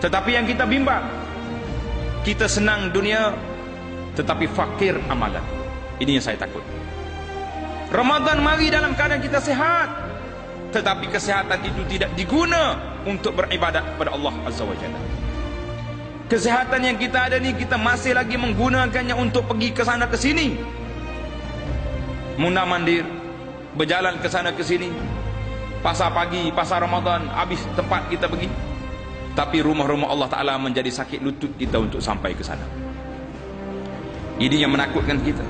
Tetapi yang kita bimbang, kita senang dunia tetapi fakir amalan. Ini yang saya takut. Ramadan mari dalam keadaan kita sehat. Tetapi kesehatan itu tidak diguna untuk beribadat kepada Allah Azza wa Jalla. Kesehatan yang kita ada ni kita masih lagi menggunakannya untuk pergi ke sana ke sini. Muna mandir, berjalan ke sana ke sini. Pasar pagi, pasar Ramadan, habis tempat kita pergi. Tapi rumah-rumah Allah Ta'ala menjadi sakit lutut kita untuk sampai ke sana. Ini yang menakutkan kita.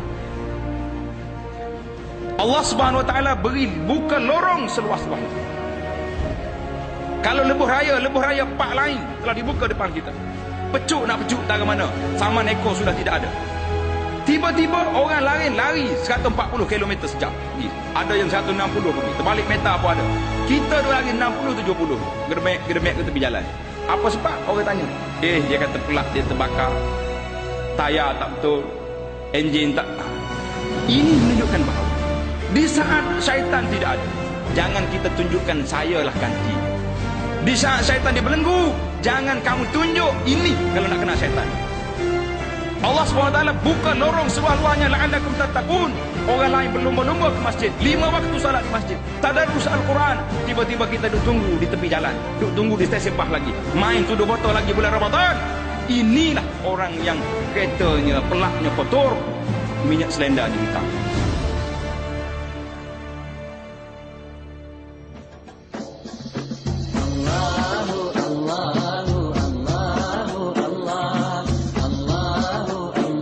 Allah Subhanahu Wa Ta'ala beri buka lorong seluas-luasnya. Kalau lebuh raya, lebuh raya pak lain telah dibuka depan kita. Pecuk nak pecuk tak ke mana. Saman ekor sudah tidak ada. Tiba-tiba orang lain lari 140 km sejam. Ada yang 160 pergi. Terbalik meter pun ada. Kita dua lagi 60-70. Gedemek-gedemek ke tepi jalan. Apa sebab? Orang tanya. Eh, dia kata pelak dia terbakar. Tayar tak betul. Enjin tak. Ini menunjukkan bahawa di saat syaitan tidak ada, jangan kita tunjukkan saya lah ganti. Di saat syaitan dibelenggu, jangan kamu tunjuk ini kalau nak kena syaitan. Allah SWT buka lorong seluar-luarnya la'allakum tattaqun. Orang lain berlumba-lumba ke masjid. Lima waktu salat di masjid. Tadarus Al-Quran. Tiba-tiba kita duduk tunggu di tepi jalan. Duduk tunggu di stesen bah lagi. Main tuduh botol lagi bulan Ramadan. Inilah orang yang keretanya, pelaknya kotor. Minyak selendanya hitam.